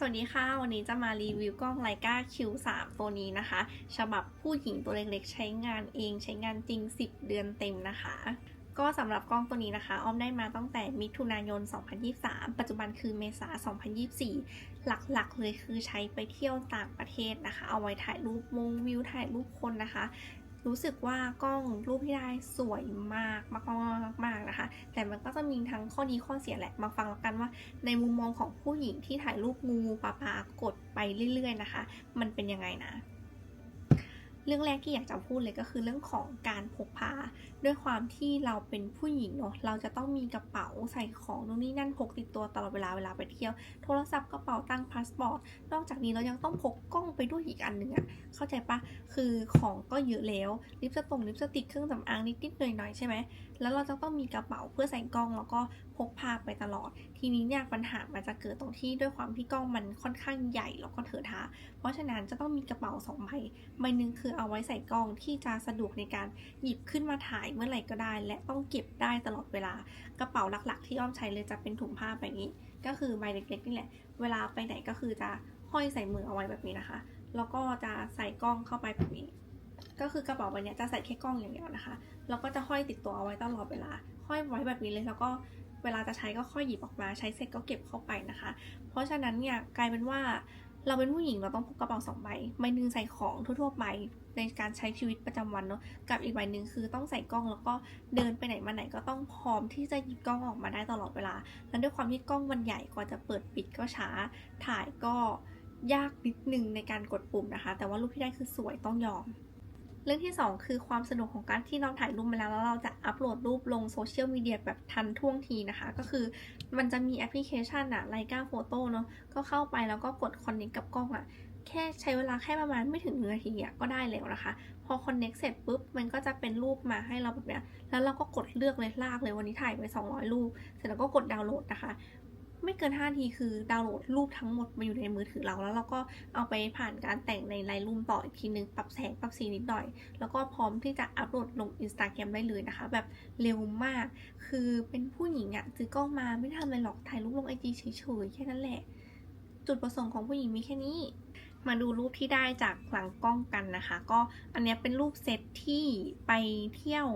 สวัสดีค่ะ วันนี้จะมารีวิวกล้องไลกา Q3 ตัวนี้นะคะ ฉบับผู้หญิงตัวเล็กๆ ใช้งานเองใช้งานจริง 10 เดือนเต็มนะคะ ก็สำหรับกล้องตัวนี้นะคะ อ้อมได้มาตั้งแต่มิถุนายน 2023 ปัจจุบันคือเมษา 2024 หลักๆ เลยคือใช้ไปเที่ยวต่างประเทศนะคะ เอาไว้ถ่ายรูปมุงวิวถ่ายรูปคนนะคะ รู้สึกว่ากล้องรูปที่ได้สวยมากมากๆมากนะคะ แต่มันก็จะมีทั้งข้อดีข้อเสียแหละ มาฟังแล้วกันว่าในมุมมองของผู้หญิงที่ถ่ายรูปงูปลาปลากดไปเรื่อย ๆ นะคะ มันเป็นยังไงนะ เรื่องแรกที่อยากจะพูดเลยก็คือเรื่องของการพกพา ด้วยความที่เราเป็นผู้หญิงเนาะเราจะต้องมีกระเป๋าใส่ของนู่นนี่นั่นพกติดตัวตลอดเวลาเวลาไปเที่ยว โทรศัพท์กระเป๋าตังค์พาสปอร์ตนอกจากนี้เรายังต้องพกกล้องไปด้วยอีกอันหนึ่งอะเข้าใจปะคือของก็เยอะแล้วลิปสติกลิปสติกเครื่องสำอางนิดๆหน่อยๆใช่ไหม แล้วเราจะต้องมีกระเป๋าเพื่อใส่กล้องแล้วก็พกพาไปตลอด ทีนี้เนี่ยปัญหามันจะเกิดตรงที่ด้วยความที่กล้องมันค่อนข้างใหญ่แล้วก็เถอะทะเพราะฉะนั้นจะต้องมีกระเป๋าสองใบใบหนึ่งคือเอาไว้ใส่กล้องที่จะสะดวกในการหยิบขึ้นมาถ่ายเมื่อไหร่ก็ได้ และต้องเก็บได้ตลอดเวลา กระเป๋าหลักๆ ที่อ้อมใช้เลยจะเป็นถุงผ้าแบบนี้ ก็คือใบเล็กๆนี่แหละ เวลาไปไหนก็คือจะห้อยใส่มือเอาไว้แบบนี้นะคะ แล้วก็จะใส่กล้องเข้าไปแบบนี้ ก็คือกระเป๋าใบนี้จะใส่แค่กล้องอย่างเดียวนะคะ แล้วก็จะห้อยติดตัวเอาไว้ตลอดเวลา ห้อยไว้แบบนี้เลย แล้วก็เวลาจะใช้ก็ค่อยหยิบออกมา ใช้เสร็จก็เก็บเข้าไปนะคะ เพราะฉะนั้นเนี่ยกลายเป็นว่าเราเป็นผู้หญิงเราต้องพกกระเป๋าสองใบ ใบหนึ่งใส่ของทั่วๆไปในการใช้ชีวิตประจำวันเนาะ กับอีกใบหนึ่งคือต้องใส่กล้องแล้วก็เดินไปไหนมาไหนก็ต้องพร้อมที่จะหยิบกล้องออกมาได้ตลอดเวลา แล้วด้วยความที่กล้องมันใหญ่กว่าจะเปิดปิดก็ช้า ถ่ายก็ยากนิดนึงในการกดปุ่มนะคะ แต่ว่ารูปที่ได้คือสวยต้องยอม เรื่องที่ 2 คือความสนุกของการที่เราถ่ายรูปมาแล้วแล้วเราจะอัปโหลดรูปลงโซเชียลมีเดียแบบทันท่วงทีนะคะ ก็คือมันจะมีแอปพลิเคชันอะไลกาโฟโต้เนาะก็เข้าไปแล้วก็กดคอนเน c t กับกล้องอะแค่ใช้เวลาแค่ประมาณไม่ถึงหนึ่งนาทีอะก็ได้แล้วนะคะ พอคอนเน c t เสร็จปุ๊บ มันก็จะเป็นรูปมาให้เราแบบเนี้ย แล้วเราก็กดเลือกเลยลากเลยวันนี้ถ่ายไป 200 รูป เสร็จแล้วก็กดดาวน์โหลดนะคะ ไม่เกิน5นาทีคือดาวน์โหลดรูปทั้งหมดมาอยู่ในมือถือเราแล้วเราก็เอาไปผ่านการแต่งในไลน์รูมต่ออีกทีนึง ปรับแสงปรับสีนิดหน่อย แล้วก็พร้อมที่จะอัปโหลดลง Instagram ได้เลยนะคะ แบบเร็วมาก คือเป็นผู้หญิงอะซื้อกล้องมาไม่ทำอะไรหรอกถ่ายรูปลงไอจีเฉยๆ แค่นั้นแหละ จุดประสงค์ของผู้หญิงมีแค่นี้มาดูรูปที่ได้จากหลังกล้องกันนะคะ ก็อันนี้เป็นรูปเซตที่ไปเที่ยว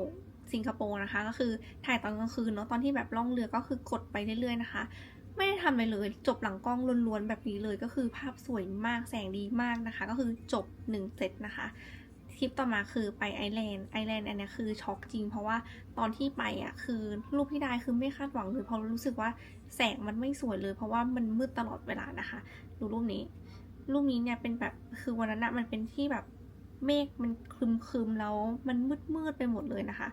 สิงคโปร์นะคะ ก็คือถ่ายตอนกลางคืนเนาะตอนที่แบบล่องเรือก็คือกดไปเรื่อยๆนะคะ ไม่ได้ทำอะไรเลย จบหลังกล้องล้วนๆแบบนี้เลยก็คือภาพสวยมากแสงดีมากนะคะ ก็คือจบ1เซตนะคะทริปต่อมาคือไปไอแลนด์ไอแลนด์อันนี้คือช็อกจริง เพราะว่าตอนที่ไปอะคือรูปที่ได้คือไม่คาดหวังเลยเพราะรู้สึกว่าแสงมันไม่สวยเลย เพราะว่ามันมืดตลอดเวลานะคะ ดูรูปนี้ รูปนี้เนี่ยเป็นแบบคือวันนั้นอะมันเป็นที่แบบเมฆมันคลึมคลึมๆแล้วมันมืดมืดๆไปหมดเลยนะคะ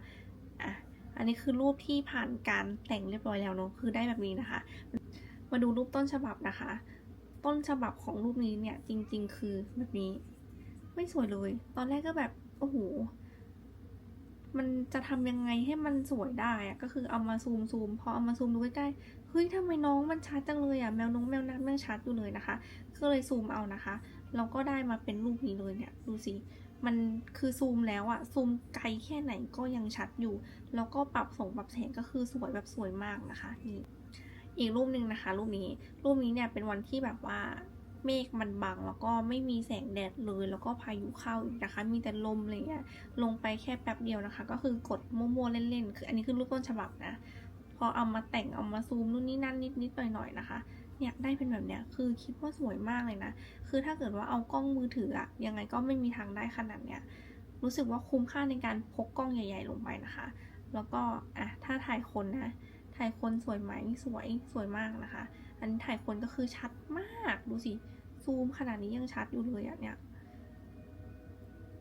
อะอันนี้คือรูปที่ผ่านการแต่งเรียบร้อยแล้วเนาะคือได้แบบนี้นะคะ มาดูรูปต้นฉบับนะคะ ต้นฉบับของรูปนี้เนี่ยจริง ๆ คือแบบนี้ ไม่สวยเลย ตอนแรกก็แบบโอ้โหมันจะทำยังไงให้มันสวยได้อะก็คือเอามาซูมซูมพอเอามาซูมดูใกล้ๆเฮ้ยทำไมน้องมันชัดจังเลยอะแมวน้องแมวน้ำยังชัดอยู่เลยนะคะ ก็เลยซูมเอานะคะเราก็ได้มาเป็นรูปนี้เลยเนี่ยดูสิมันคือซูมแล้วอะซูมไกลแค่ไหนก็ยังชัดอยู่ แล้วก็ปรับส่งปรับแสงก็คือสวยแบบสวยมากนะคะนี่ อีกรูปหนึ่งนะคะ รูปนี้ รูปนี้เนี่ยเป็นวันที่แบบว่าเมฆมันบังแล้วก็ไม่มีแสงแดดเลย แล้วก็พายุเข้าอีกนะคะ มีแต่ลมอะไรเงี้ยลงไปแค่แป๊บเดียวนะคะ ก็คือกดมั่วๆเล่นๆคืออันนี้คือรูปต้นฉบับนะพอเอามาแต่งเอามาซูมนู่นนี่นั่นนิดๆหน่อยๆนะคะเนี่ยได้เป็นแบบเนี้ยคือคิดว่าสวยมากเลยนะ คือถ้าเกิดว่าเอากล้องมือถืออะยังไงก็ไม่มีทางได้ขนาดเนี้ย รู้สึกว่าคุ้มค่าในการพกกล้องใหญ่ ๆ ลงไปนะคะ แล้วก็อะถ้าถ่ายคนนะ ถ่ายคนสวยไหมสวยสวยมากนะคะ อันนี้ถ่ายคนก็คือชัดมากดูสิซูมขนาดนี้ยังชัดอยู่เลยอะเนี่ย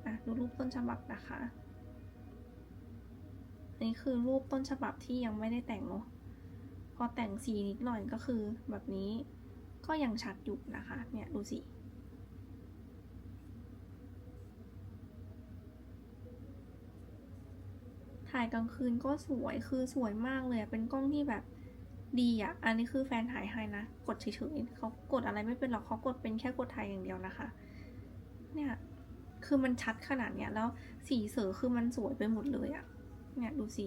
อะดูรูปต้นฉบับนะคะอันนี้คือรูปต้นฉบับที่ยังไม่ได้แต่งเนาะพอแต่งสีนิดหน่อยก็คือแบบนี้ก็ยังชัดอยู่นะคะ เนี่ยดูสิ ถ่ายกลางคืนก็สวยคือสวยมากเลยเป็นกล้องที่แบบดีอะ อันนี้คือแฟนถ่ายให้นะ กดเฉยๆเขากดอะไรไม่เป็นหรอกเขากดเป็นแค่กดถ่ายอย่างเดียวนะคะ เนี่ย คือมันชัดขนาดเนี้ย แล้วสีเสือคือมันสวยไปหมดเลยอะ เนี่ยดูสิ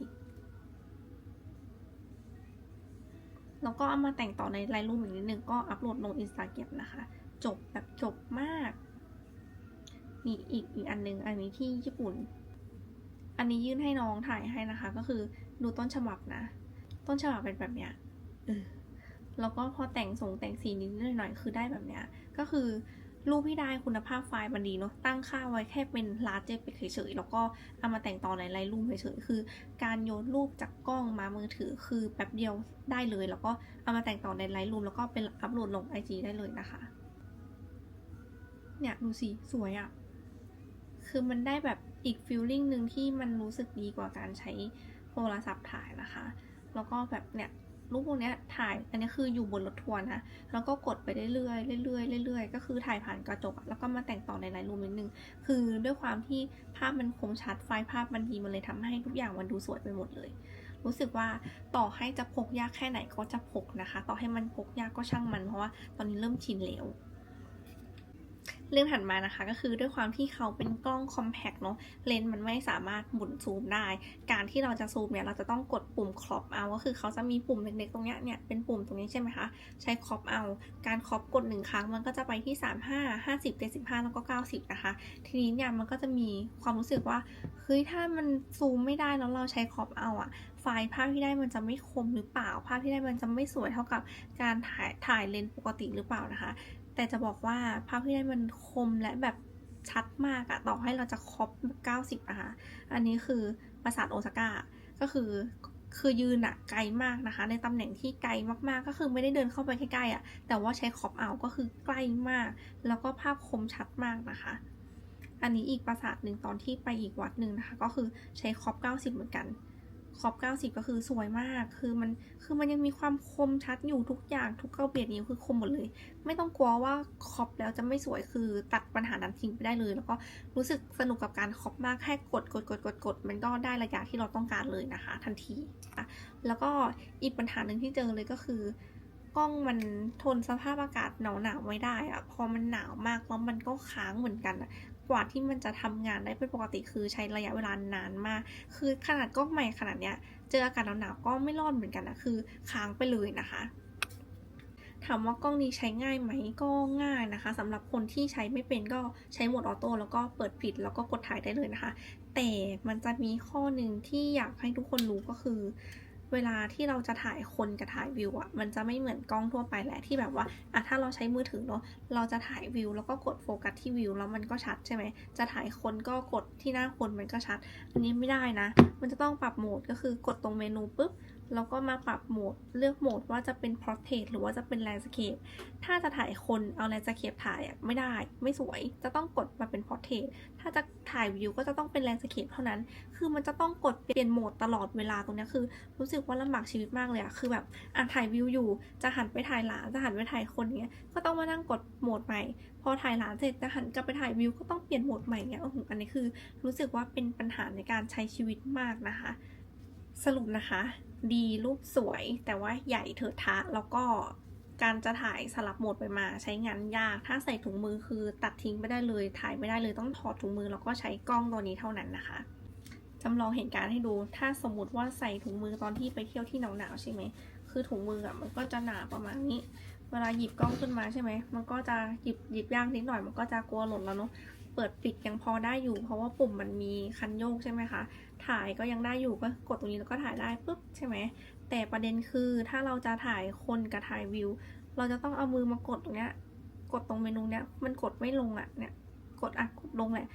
แล้วก็เอามาแต่งต่อในไลน์รูมอีกนิดนึงก็อัปโหลดลงอินสตาแกรมนะคะ จบแบบจบมาก นี่อีกอีกอันนึง อันนี้ที่ญี่ปุ่น อันนี้ยื่นให้น้องถ่ายให้นะคะ ก็คือดูต้นฉบับนะ ต้นฉบับเป็นแบบเนี้ยแล้วก็พอแต่งส่งแต่งสีนิดหน่อยคือได้แบบเนี้ย ก็คือรูปที่ได้คุณภาพไฟล์มันดีเนาะตั้งค่าไว้แค่เป็นลาเจไปเฉยๆแล้วก็เอามาแต่งต่อในไลน์รูปเฉยๆคือ การโยนรูปจากกล้องมามือถือคือแป๊บเดียวได้เลย แล้วก็เอามาแต่งต่อในไลน์รูมแล้วก็เป็นอัปโหลดลง IG ได้เลยนะคะ เนี่ยดูสิสวยอะ่ะคือมันได้แบบ อีกฟิลลิ่งหนึ่งที่มันรู้สึกดีกว่าการใช้โทรศัพท์ถ่ายนะคะ แล้วก็แบบเนี่ยรูปพวกเนี้ยถ่ายอันนี้คืออยู่บนรถทัวร์นะ แล้วก็กดไปเรื่อยๆเรื่อยๆเรื่อยๆ ก็คือถ่ายผ่านกระจก แล้วก็มาแต่งต่อในไลน์รูมนิดนึง คือด้วยความที่ภาพมันคมชัดไฟล์ภาพมันดีมันเลยทำให้ทุกอย่างมันดูสวยไปหมดเลย รู้สึกว่าต่อให้จะพกยากแค่ไหนก็จะพกนะคะ ต่อให้มันพกยากก็ช่างมันเพราะว่าตอนนี้เริ่มชินแล้ว เรื่องถัดมานะคะ ก็คือด้วยความที่เขาเป็นกล้องคอมแพคเนาะเลนส์มันไม่สามารถหมุนซูมได้ การที่เราจะซูมเนี่ยเราจะต้องกดปุ่มครอปเอาก็คือเขาจะมีปุ่มเล็กๆตรงเนี้ยเนี่ยเป็นปุ่มตรงนี้ใช่ไหมคะใช้ครอปเอา การครอปกดหนึ่งครั้งมันก็จะไปที่ 35 50 75แล้วก็ 90 นะคะ ทีนี้เนี่ยมันก็จะมีความรู้สึกว่าเฮ้ยถ้ามันซูมไม่ได้แล้วเราใช้ครอปเอาอะไฟล์ภาพที่ได้มันจะไม่คมหรือเปล่า ภาพที่ได้มันจะไม่สวยเท่ากับการถ่ายถ่ายเลนส์ปกติหรือเปล่านะคะ แต่จะบอกว่าภาพที่ได้มันคมและแบบชัดมากอะต่อให้เราจะครอป90 นะคะ อันนี้คือปราสาทโอซาก้า ก็คือคือยืนอะไกลมากนะคะ ในตำแหน่งที่ไกลมากๆ ก็คือไม่ได้เดินเข้าไปใกล้ๆอะแต่ว่าใช้ครอปเอาก็คือใกล้มาก แล้วก็ภาพคมชัดมากนะคะ อันนี้อีกปราสาทหนึ่งตอนที่ไปอีกวัดหนึ่งนะคะ ก็คือใช้ครอป90 เหมือนกัน ครอบ 90 ก็คือสวยมาก คือมัน คือมันยังมีความคมชัดอยู่ทุกอย่าง ทุกเก้าเบียดนิ้วคือคมหมดเลย ไม่ต้องกลัวว่าครอบแล้วจะไม่สวย คือตัดปัญหานั้นทิ้งไปได้เลย แล้วก็รู้สึกสนุกกับการครอบมาก แค่กด กด กด กด กด มันก็ได้ระยะที่เราต้องการเลยนะคะ ทันที แล้วก็อีกปัญหาหนึ่งที่เจอเลยก็คือกล้องมันทนสภาพอากาศหนาวหนาวไม่ได้อะพอมันหนาวมากแล้วมันก็ค้างเหมือนกัน กว่าที่มันจะทำงานได้เป็นปกติคือใช้ระยะเวลานานมาก คือขนาดกล้องใหม่ขนาดเนี้ย เจออากาศหนาวๆก็ไม่รอดเหมือนกันนะคือค้างไปเลยนะคะถามว่ากล้องนี้ใช้ง่ายไหมก็ง่ายนะคะสำหรับคนที่ใช้ไม่เป็นก็ใช้โหมดออโต้แล้วก็เปิดปิดแล้วก็กดถ่ายได้เลยนะคะ แต่มันจะมีข้อหนึ่งที่อยากให้ทุกคนรู้ก็คือ เวลาที่เราจะถ่ายคนกับถ่ายวิวอะมันจะไม่เหมือนกล้องทั่วไปแหละที่แบบว่าอะถ้าเราใช้มือถือเนาะเราจะถ่ายวิวแล้วก็กดโฟกัสที่วิวแล้วมันก็ชัดใช่ไหมจะถ่ายคนก็กดที่หน้าคนมันก็ชัด อันนี้ไม่ได้นะ มันจะต้องปรับโหมดก็คือกดตรงเมนูปุ๊บ แล้วก็มาปรับโหมดเลือกโหมดว่าจะเป็น portrait หรือว่าจะเป็น landscape ถ้าจะถ่ายคนเอา landscape ถ่ายอะไม่ได้ ไม่สวย จะต้องกดมาเป็น portrait ถ้าจะถ่ายวิวก็จะต้องเป็น landscape เท่านั้น คือมันจะต้องกดเปลี่ยนโหมดตลอดเวลาตรงนี้คือ รู้สึกว่าลำบากชีวิตมากเลยอะคือแบบอ่านถ่ายวิวอยู่ จะหันไปถ่ายหลานจะหันไปถ่ายคนเนี้ยก็ต้องมานั่งกดโหมดใหม่ พอถ่ายหลานเสร็จจะหันกลับไปถ่ายวิวก็ต้องเปลี่ยนโหมดใหม่เนี้ยโอ้โหอันนี้คือ รู้สึกว่าเป็นปัญหาในการใช้ชีวิตมากนะคะ สรุปนะคะ ดีรูปสวยแต่ว่าใหญ่เถอะทะ แล้วก็การจะถ่ายสลับโหมดไปมาใช้งานยาก ถ้าใส่ถุงมือคือตัดทิ้งไม่ได้เลย ถ่ายไม่ได้เลยต้องถอดถุงมือ แล้วก็ใช้กล้องตัวนี้เท่านั้นนะคะจำลองเหตุการณ์ให้ดู ถ้าสมมติว่าใส่ถุงมือตอนที่ไปเที่ยวที่หนาวๆใช่ไหม คือถุงมืออะมันก็จะหนาประมาณนี้ เวลาหยิบกล้องขึ้นมาใช่ไหม มันก็จะหยิบหยิบยากนิดหน่อย มันก็จะกลัวหล่นแล้วเนาะ ปิดปิดยังพอได้อยู่ เพราะว่าปุ่มมันมีคันโยกใช่ไหมคะ ถ่ายก็ยังได้อยู่ก็กดตรงนี้แล้วก็ถ่ายได้ปุ๊บใช่ไหม แต่ประเด็นคือถ้าเราจะถ่ายคนกับถ่ายวิว เราจะต้องเอามือมากดตรงเนี้ย กดตรงเมนูเนี้ยมันกดไม่ลงอะ่ะเนี่ย กดอะกดลงแหละ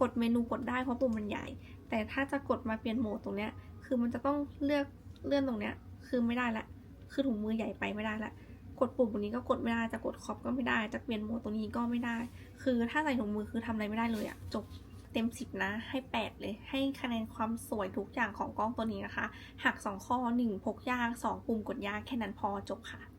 กดเมนูกดได้เพราะปุ่มมันใหญ่ แต่ถ้าจะกดมาเปลี่ยนโหมดตรงเนี้ย คือมันจะต้องเลือกเลื่อนตรงเนี้ย คือไม่ได้ละ คือถุงมือใหญ่ไปไม่ได้ละ กดปุ่มตรงนี้ก็กดไม่ได้ จะกดคอปก็ไม่ได้ จะเปลี่ยนโหมดตรงนี้ก็ไม่ได้ คือถ้าใส่ถุงมือคือทำอะไรไม่ได้เลยอะจบเต็มสิบนะ ให้แปดเลย ให้คะแนนความสวยทุกอย่างของกล้องตัวนี้นะคะ หักสองข้อหนึ่งพกยากสองปุ่มกดยาก แค่นั้นพอจบค่ะ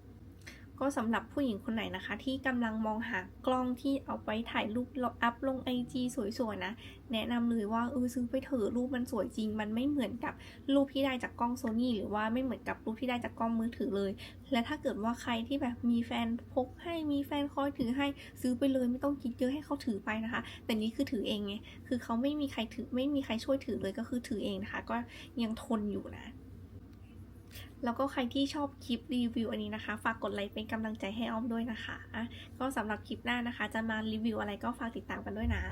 ก็สำหรับผู้หญิงคนไหนนะคะ ที่กำลังมองหากล้องที่เอาไปถ่ายรูปอัพลง IG สวยๆนะ แนะนำเลยว่าเออซื้อไปเถอะรูปมันสวยจริง มันไม่เหมือนกับรูปที่ได้จากกล้องโซนี่หรือว่าไม่เหมือนกับรูปที่ได้จากกล้องมือถือเลย และถ้าเกิดว่าใครที่แบบมีแฟนพกให้มีแฟนคอยถือให้ซื้อไปเลยไม่ต้องคิดเยอะให้เขาถือไปนะคะ แต่นี้คือถือเองไงคือเขาไม่มีใครถือไม่มีใครช่วยถือเลยก็คือถือเองนะคะ ก็ยังทนอยู่นะ แล้วก็ใครที่ชอบคลิปรีวิวอันนี้นะคะ ฝากกดไลค์เป็นกำลังใจให้อ้อมด้วยนะคะ ก็สำหรับคลิปหน้านะคะ จะมารีวิวอะไรก็ฝากติดตามกันด้วยนะ